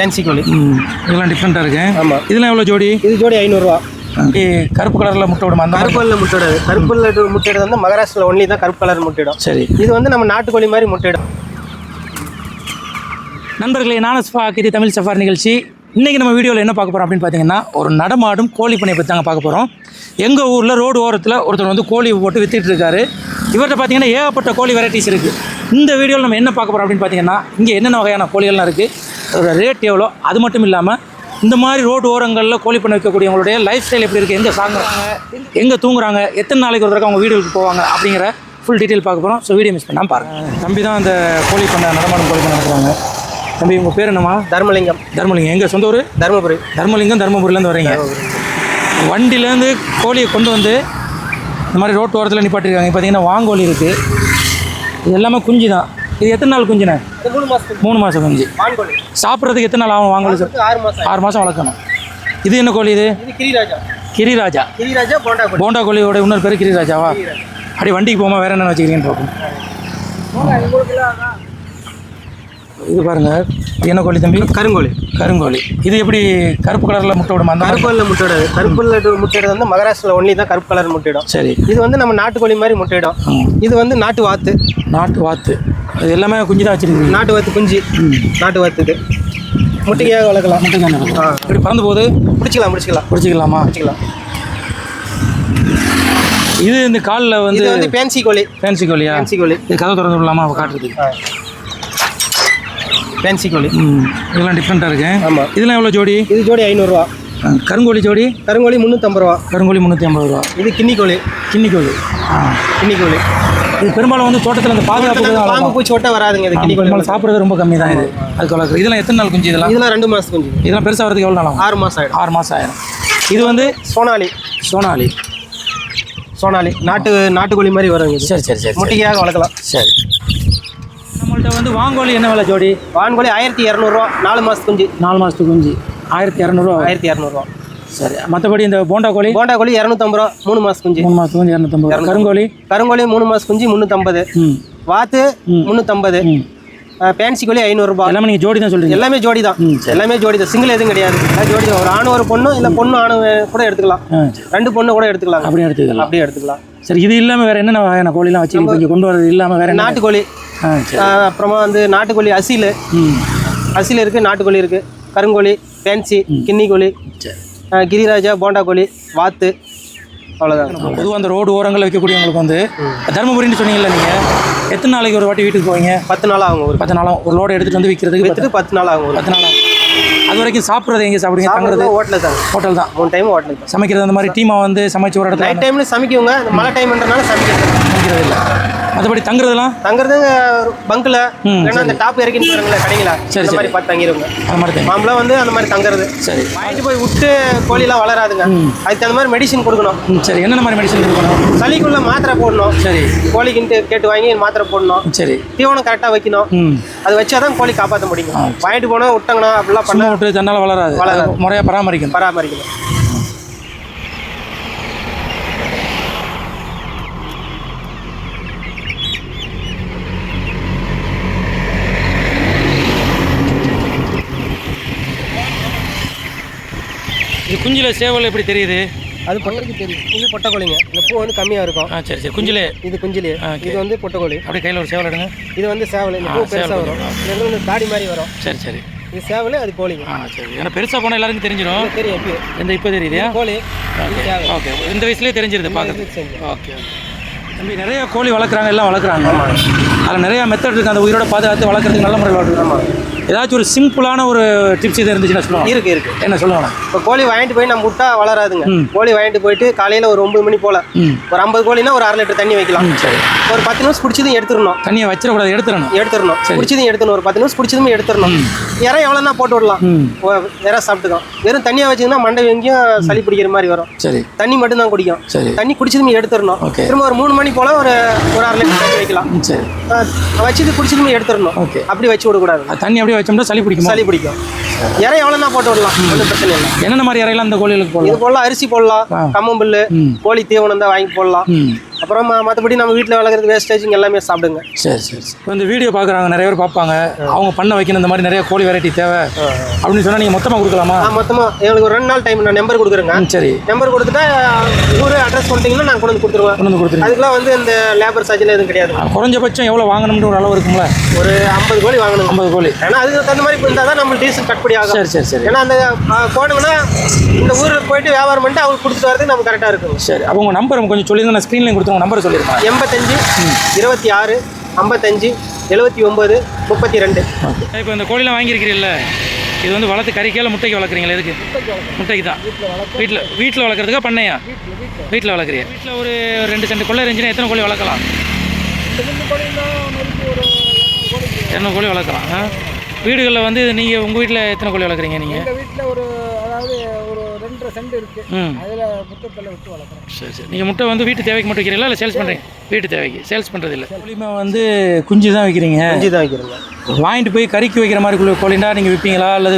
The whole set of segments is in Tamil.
ஃபேன்சி கோழி. இதெல்லாம் டிஃப்ரெண்ட்டாக இருக்கு. ஆமாம் இதெல்லாம் எவ்வளோ ஜோடி? இது ஜோடி ஐநூறுரூவா கருப்பு கலரில் முட்டை விடுமா? அந்த மாதிரி? கருப்பல்ல முட்டையிடாது கருப்பல்ல முட்டையிட வந்து மகாராஷ்டிரில் ஒன்லி தான் கருப்பு கலர் முட்டையிடும். சரி. இது வந்து நம்ம நாட்டுக்கோழி மாதிரி முட்டையிடும். நண்பர்களே நான் ஸ்பாக்கிரி தமிழ் சஃபார் நிகழ்ச்சி. இன்றைக்கி நம்ம வீடியோவில் என்ன பார்க்க போகிறோம் அப்படின்னு பார்த்தீங்கன்னா ஒரு நடமாடும் கோழி பண்ணை பற்றி தாங்க பார்க்க போகிறோம் எங்கள் ஊரில் ரோடு ஓரத்தில் ஒருத்தர் வந்து கோழி போட்டு வித்துட்டு இருக்காரு. இவர்கிட்ட பார்த்தீங்கன்னா ஏகப்பட்ட கோழி வெரைட்டிஸ் இருக்குது இந்த வீடியோவில் நம்ம என்ன பார்க்க போகிறோம் அப்படின்னு பார்த்தீங்கன்னா இங்கே என்னென்ன வகையான கோழிகள்லாம் இருக்குது அதோட ரேட் எவ்வளோ அது மட்டும் இல்லாமல் இந்த மாதிரி ரோடு ஓரங்களில் கோழி பண்ணை வைக்கக்கூடியவங்களுடைய லைஃப் ஸ்டைல் எப்படி இருக்குது எங்கே சாங்குறாங்க எங்கே தூங்குறாங்க எத்தனை நாளைக்கு ஒரு தடவை அவங்க வீடுகளுக்கு போவாங்க அப்படிங்கிற ஃபுல் டீட்டெயில் பார்க்க போகிறோம் ஸோ வீடியோ மிஸ் பண்ணாமல் பாருங்கள் தம்பி தான் அந்த கோழி பண்ணை நடமாடும் கோழி பண்ணை நடத்துகிறாங்க தம்பி உங்கள் பேர் என்னம்மா? தர்மலிங்கம். தர்மலிங்கம். எங்கள் சொந்த ஊர்? தருமபுரி. தர்மலிங்கம் தர்மபுரியிலேருந்து வரீங்க வண்டியிலேருந்து கோழியை கொண்டு வந்து இந்த மாதிரி ரோட்டு ஓரத்தில் நிப்பாட்டிருக்காங்க. பார்த்தீங்கன்னா வாங்கோழி இருக்குது இது எல்லாமே குஞ்சு தான். இது எத்தனை நாள் குஞ்சுண்ணே? மூணு மாதத்துக்கு மூணு மாதம் குஞ்சு. சாப்பிட்றதுக்கு எத்தனை நாள் ஆகும் வாங்கோழி சார் ஆறு மாதம் ஆறு மாதம் வளர்க்கணும். இது என்ன கோழி இது? கிரிராஜா. கிரிராஜா. கிரிராஜா போண்டா போண்டா கோழியோட இன்னொரு பேர் கிரிராஜாவா? அப்படி வண்டிக்கு போகாமல் வேறு என்ன வச்சுக்கிறீங்கன்னு பார்ப்போம். இது பாருங்க. என்ன கோழி தம்பி? கருங்கோழி. கருங்கோழி. இது எப்படி கருப்பு கலரில் முட்டை விடுமா? அந்த மாதிரி? கருப்பல்ல முட்டையிடாது கருப்பல்ல முட்டையிட வந்து மகாராஷ்டிரில் ஒன்லி தான் கருப்பு கலர் முட்டையிடும் சரி. இது வந்து நம்ம நாட்டுக்கோழி மாதிரி முட்டையிடும். இது வந்து நாட்டு வாத்து. நாட்டு வாத்து. இது எல்லாமே குஞ்சு தான் வச்சுருக்கீங்க? நாட்டு வாத்து குஞ்சு. நாட்டு வாத்து இது. முட்டைக்காக வளர்க்கலாம். ஆ. இப்படி பறந்து போகுது? பிடிச்சிக்கலாம் பிடிச்சிக்கலாம். பிடிச்சிக்கலாமா? பிடிச்சிக்கலாம். இது இந்த காலில் வந்து வந்து பேன்சி கோழி. ஃபேன்சி கோழியா? பேன்சி கோழி. இது கதை திறந்து விடலாமா? காட்டுறதுக்கு. ஆ பேன்சி கோழி இதெல்லாம் டிஃப்ரெண்ட்டாக இருக்கு. ஆமாம் இதெல்லாம் எவ்வளோ ஜோடி? இது ஜோடி ஐநூறுரூவா கருங்கோழி ஜோடி? கருங்கோழி முந்நூற்றம்பது ரூபா. கருங்கோழி முந்நூற்றி ஐம்பது ரூபா. இது கிண்ணி கோழி. கிண்ணி கோழி. ஆ. கிண்ணி கோழி. இது பெரும்பாலும் வந்து தோட்டத்தில் அந்த பாதுகாப்புக்கு தான். பாம்பு. பூச்சி ஒட்ட வராதுங்க இது கிண்ணி கோழி. சாப்பிட்றது ரொம்ப கம்மி தான் இது. அதுக்கு வளர்க்குறது இதெல்லாம் எத்தனை நாள் குஞ்சு இதெல்லாம்? இதெல்லாம் ரெண்டு மாதம் குஞ்சு. இதெல்லாம் பெருசாக வரதுக்கு எவ்வளோ நாள் ஆறு மாதம் ஆகிடும் ஆறு மாதம் ஆயிரும் இது வந்து சோனாலி. சோனாலி. சோனாலி. நாட்டு நாட்டுக்கோழி மாதிரி வரும் சரி சரி சரி. முட்டைக்காக வளர்க்கலாம். சரி. வந்து வாங்கோழி என்ன விலை ஜோடி? வான்கோழி ஆயிரத்தி இரநூறுவா நாலு மாதம் குஞ்சு. நாலு மாதத்துக்கு குஞ்சு. ஆயிரத்தி இரநூறுவா? ஆயிரத்தி இரநூறுவா. சரி மற்றபடி இந்த போண்டா கோழி? போண்டா கோழி இரநூத்தம்பது ரூபா மூணு மாதம் குஞ்சு. மூணு மாதத்துக்கு குஞ்சு இரநூத்தம்பது. கருங்கோழி? கருங்கோழி மூணு மாதம் குஞ்சு முந்நூற்றம்பது வாத்து முந்நூற்றம்பது பேன்சி கோழி ஐநூறுரூபா எல்லாமே நீங்கள் ஜோடி தான் சொல்கிறீங்க எல்லாமே ஜோடி தான். எல்லாமே ஜோடி தான். சிங்கிள் எதுவும் கிடையாது. ஜோடி தான். ஒரு ஆணு ஒரு பொண்ணு இல்லை பொண்ணு ஆணு கூட எடுத்துக்கலாம். ரெண்டு பொண்ணு கூட எடுத்துக்கலாம். அப்படியே எடுத்துக்கலாம். அப்படியே எடுத்துக்கலாம். சரி இது இல்லாமல் வேறு என்னென்ன வகையான கோழிலாம் வச்சுருக்கீங்க கொஞ்சம் கொண்டு வரது இல்லாமல் வேறு நாட்டுக்கோழி. அப்புறமா வந்து நாட்டுக்கோழி அசில். அசில் இருக்குது நாட்டுக்கோழி இருக்குது கருங்கோழி பேன்சி கிண்ணி கோழி சரி. ஆஹ் கிரிராஜா போண்டா கோழி வாத்து அவ்வளோதான் பொதுவாக அந்த ரோடு ஓரங்களில் வைக்கக்கூடியவங்களுக்கு வந்து தருமபுரின்னு சொன்னீங்கல்ல நீங்கள் எத்தனை நாளைக்கு ஒரு வாட்டி வீட்டுக்கு போவீங்க? பத்து நாள் ஆகும் ஒரு பத்து நாளும் ஒரு லோடு எடுத்துகிட்டு வந்து விற்கிறதுக்கு வித்துட்டு பத்து நாள் ஆகும் பத்து நாளும் அது வரைக்கும் சாப்பிட்றது எங்கே சாப்பிடுங்க தங்குறது? ஹோட்டலில் தான். ஹோட்டல் தான். மூணு டைம் ஹோட்டலில் தான். சமைக்கிறது அந்த மாதிரி டீமாக வந்து சமைச்சு ஒரு இடத்துல நைட் டைமில் சமைக்குங்க. இந்த மழை டைம்ன்றனால சமைக்கிறது. சமைக்கிறது இல்லை. மற்றபடி தங்குறதுலாம் தங்குறதுங்க பங்கில். இல்லைன்னா அந்த டாப் இறக்கின்னு போகிறாங்களே கடைங்களா சரி, அந்த மாதிரி பார்த்து தங்கிடுங்க அந்த மாதிரி மாம்பழம் வந்து அந்த மாதிரி தங்குறது. சரி. வாங்கிட்டு போய் விட்டு கோழிலாம் வளராதுங்க. அதுக்கு தகுந்த மாதிரி மெடிசின் கொடுக்கணும். சரி. என்னென்ன மாதிரி மெடிசன் இருக்கணும் சளிக்குள்ள மாத்திரை போடணும். சரி. கோழிக்குன்ட்டு கேட்டு வாங்கி மாத்திரை போடணும். சரி. தீவனம் கரெக்டாக வைக்கணும். அது வச்சாதான் கோழி காப்பாற்ற முடியும். வாங்கிட்டு போனால் விட்டாங்கன்னா அப்படிலாம் பண்ண விட்டு தன்னால் வளராது. வளராது. முறையாக பராமரிக்கணும். பராமரிக்கணும். குஞ்சில் சேவல் எப்படி தெரியுது? அது பொண்ணுக்கு தெரியும். இது பொட்டைக்கோழிங்க. இந்த பூ வந்து கம்மியாக இருக்கும். ஆ சரி சரி. குஞ்சிலே? இது குஞ்சிலே. இது வந்து பொட்டைக்கோழி. அப்படியே கையில் ஒரு சேவல் எடுங்க. இது வந்து சேவல். இந்த பூ பெருசாக வரும். இது வந்து தாடி மாதிரி வரும். சரி சரி. இது சேவல் அது கோழிங்க. ஆ சரி. ஏன்னா பெருசாக போனால் எல்லாருக்கும் தெரிஞ்சிடும் தெரியும் எப்போ இந்த இப்போ தெரியுதா கோழி ஓகே. இந்த வயசுலேயே தெரிஞ்சிருது பார்க்குறது. ஓகே தம்பி நிறைய கோழி வளர்க்குறாங்க எல்லாம் வளர்க்குறாங்க. அதில் நிறைய மெத்தட் இருக்குது அந்த உயிரோட பாதுகாத்து வளர்க்குறதுக்கு நல்ல முறையில் வளர்க்குறாங்க. ஏதாச்சும் ஒரு சிம்பிளான ஒரு டிப்ஸ் இது இருந்துச்சுன்னா சொல்லுவாங்க இருக்கு இருக்கு. என்ன சொல்லுவாங்க இப்போ கோழி வாங்கிட்டு போய் நம்ம விட்டா வளராதுங்க. கோழி வாங்கிட்டு போயிட்டு காலையில் ஒரு ஒன்பது மணி போல் ஒரு ஐம்பது கோழினா ஒரு அரை லிட்டர் தண்ணி வைக்கலாம். சரி. ஒரு பத்து நிமிஷம் பிடிச்சதும் எடுத்துடணும். தண்ணியை வச்சிடக்கூடாது எடுத்துடணும். எடுத்துடணும். பிடிச்சதும் எடுத்துடணும். ஒரு பத்து நிமிஷம் பிடிச்சதும் எடுத்துடணும். இறை எவ்வளோனா போட்டு விடலாம். ம். ஓ, இறை சாப்பிட்டுக்கும் வெறும் தண்ணியாக வச்சிங்கன்னா மண்டை எங்கேயும் சளி பிடிக்கிற மாதிரி வரும். சரி. தண்ணி மட்டும் தான் குடிக்கும். சரி. தண்ணி குடிச்சதுமே எடுத்துடணும். திரும்ப ஒரு மூணு மணி போல் ஒரு ஒரு அரை லிட்டர் தண்ணி வைக்கலாம். சரி. வச்சது குடிச்சதுமே எடுத்துடணும். அப்படி வச்சு விடக்கூடாது. தண்ணி அப்படியே வச்சோம்னா சளி பிடிக்கும்? சளி பிடிக்கும். இறை எவ்வளோனா போட்டு விடலாம். ஒன்றும் பிரச்சனை இல்லை. என்னென்ன மாதிரி இறையெல்லாம் இந்த கோழிகளுக்கு இது போடலாம் போடலாம் அரிசி போடலாம். கம்மம்புல்லு கோழி தீவனம் தான் வாங்கி போடலாம். அப்புறம் மற்றபடி நம்ம வீட்டில் வளர்க்குறது வேஸ்டேஜ் எல்லாமே சாப்பிடுங்க. சரி சரி இப்போ இந்த வீடியோ பார்க்குறாங்க நிறைய பேர் பார்ப்பாங்க. அவங்க பண்ண வைக்கணும் இந்த மாதிரி நிறைய கோழி வெரைட்டி தேவை. அப்படின்னு சொன்னால் நீங்கள் மொத்தமாக கொடுக்கலாமா? மொத்தமாக எங்களுக்கு ஒரு ரெண்டு நாள் டைம் நான் நம்பர் கொடுக்குறேங்க. சரி. நம்பர் கொடுத்துட்டா ஊர் அட்ரஸ் பண்ணிட்டீங்கன்னா நான் கொண்டு வந்து கொடுத்துருவேன் கொண்டு வந்து கொடுத்துருங்க அதுக்கெல்லாம் வந்து இந்த லேபர் சார்ஜில் எதுவும் கிடையாது. குறைஞ்சபட்சம் எவ்வளோ வாங்கணும்னு ஒரு அளவு இருக்கும்ல? ஒரு ஐம்பது கோழி வாங்கணும் ஐம்பது கோழி. ஏன்னா அதுக்கு தகுந்த மாதிரி இருந்தால் தான் நம்ம டீசல் கட்டுப்படி ஆகும் சரி சரி சரி. ஏன்னா அந்த போனோம்னா இந்த ஊருக்கு போயிட்டு வியாபாரம் பண்ணிட்டு அவங்களுக்கு கொடுத்துட்டு வரதுக்கு நம்ம கரெக்டாக இருக்குங்க சரி அப்போ உங்கள் நம்பர் கொஞ்சம் சொல்லிடுங்க நான் ஸ்க்ரீன்லேயும் கொடுத்துருங்க நம்பர் சொல்லியிருக்கேன் எண்பத்தஞ்சு இருபத்தி ஆறு ஐம்பத்தஞ்சு எழுபத்தி ஒம்பது முப்பத்தி ரெண்டு. இப்போ இந்த கோழிலாம் வாங்கியிருக்கிறீல்ல? இது வந்து வளர்த்து கறிக்கையில் முட்டைக்கு வளர்க்குறீங்களா எதுக்கு? முட்டைக்கு தான். வீட்டில் வீட்டில் வளர்க்குறதுக்கா பண்ணையா? வீட்டில் வளர்க்குறீங்க வீட்டில் ஒரு ரெண்டு சென்ட் கொள்ளை இருந்துச்சுன்னா எத்தனை கோழி வளர்க்கலாம்? இரநூறு கோழி வளர்க்கலாம். ஆ? வீடுகளில் வந்து நீங்கள் உங்கள் வீட்டில் எத்தனை கோழி வளர்க்குறீங்க நீங்கள் வீட்டில் ஒரு அதாவது ஒரு ரெண்டரை சென்ட் இருக்குது ம். அதில் முத்தத்தில் விட்டு வளர்க்குறோம். சரி சரி. நீங்கள் முட்டை வந்து வீட்டு தேவைக்கு மட்டும் வைக்கிறீங்களா? இல்லை சேல்ஸ் பண்ணுறீங்க வீட்டு தேவைக்கு. சேல்ஸ் பண்ணுறது இல்லை. கோழிமா வந்து குஞ்சு தான் வைக்கிறீங்க? அஞ்சு தான் வைக்கிறோங்க. வாங்கிட்டு போய் கறிக்கு வைக்கிற மாதிரி குழு கோழிண்டா நீங்கள் விற்பீங்களா அல்லது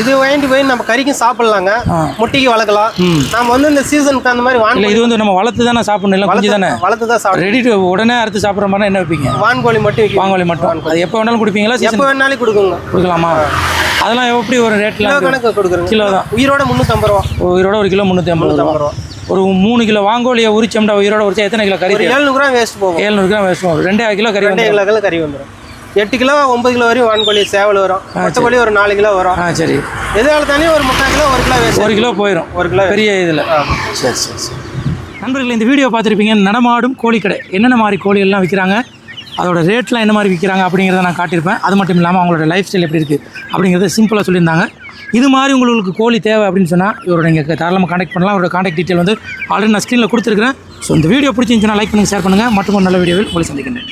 இது வாங்கிட்டு போய் நம்ம கறிக்கும் சாப்பிடலாங்க. முட்டைக்கு வளர்க்கலாம். நம்ம வந்து இந்த சீசனுக்கு அந்த மாதிரி இல்லை இது வந்து நம்ம வளர்த்து தானே சாப்பிடணும். இல்லை குஞ்சு தானே? வளர்த்து தான் சாப்பிடும் ரெடி உடனே அறுத்து சாப்பிட்ற மாதிரி என்ன வைப்பீங்க? வான்கோழி மட்டும் வாங்கோலி மட்டும். அது எப்போ வேணாலும் கொடுப்பீங்களா சீசன் எப்போ வேணாலும் கொடுக்குங்க. கொடுக்கலாமா? அதெல்லாம் எப்படி ஒரு கிலோ ரேட்டில் கணக்கு கொடுக்குறோங்க. கிலோ தான். உயிரோட முந்நூற்றம்பது ரூபா. உயிரோட ஒரு கிலோ முந்நூற்றி ஐம்பது ரூபா. ஒரு மூணு கிலோ வாங்கோலியை உரிச்சோம்டா உயிரோட உரிச்சா எத்தனை கிலோ கறி ஏழ்நூறு கிராம் வேஸ்ட் போகும். ஏழ்நூறு கிராம் வேஸ்ட் ரெண்டே கிலோ கறி ரெண்டே கிலோ கிலோ கறி வந்துடும் எட்டு கிலோ ஒன்பது கிலோ வரையும் வான்கோழி சேவல் வரும். மொத்தக்கோழி ஒரு நாலு கிலோ வரும். ஆ சரி. எதுனால தானே ஒரு முக்கால் கிலோ ஒரு கிலோ வேஸ்ட் ஒரு கிலோ போயிடும் ஒரு கிலோ பெரிய இதில். சரி சரி சரி. நண்பர்கள் இந்த வீடியோ பார்த்துருப்பீங்க. நடமாடும் கோழி கடை என்னென்ன மாதிரி கோழி எல்லாம் விற்கிறாங்க அதோட ரேட்லாம் என்ன மாதிரி விற்கிறாங்க அப்படிங்கிறத நான் காட்டியிருப்பேன். அது மட்டும் இல்லாமல் அவங்களோட லைஃப் ஸ்டைல் எப்படி இருக்குது அப்படிங்கிறத சிம்பிளாக சொல்லியிருந்தாங்க. இது மாதிரி உங்களுக்கு கோழி தேவை அப்படின்னு சொன்னால் இவரோட நீங்கள் தாராளமாக காண்டாக்ட் பண்ணலாம். அவரோட காண்டாக்ட் டீட்டெயில் வந்து ஆல்ரெடி நான் ஸ்க்ரீனில் கொடுத்துருக்கிறேன். ஸோ இந்த வீடியோ பிடிச்சிருந்துச்சுன்னா லைக் பண்ணுங்கள் ஷேர் பண்ணுங்கள் மற்றும் ஒரு நல்ல வீடியோவில் உங்களை சந்திக்கின்றேன்.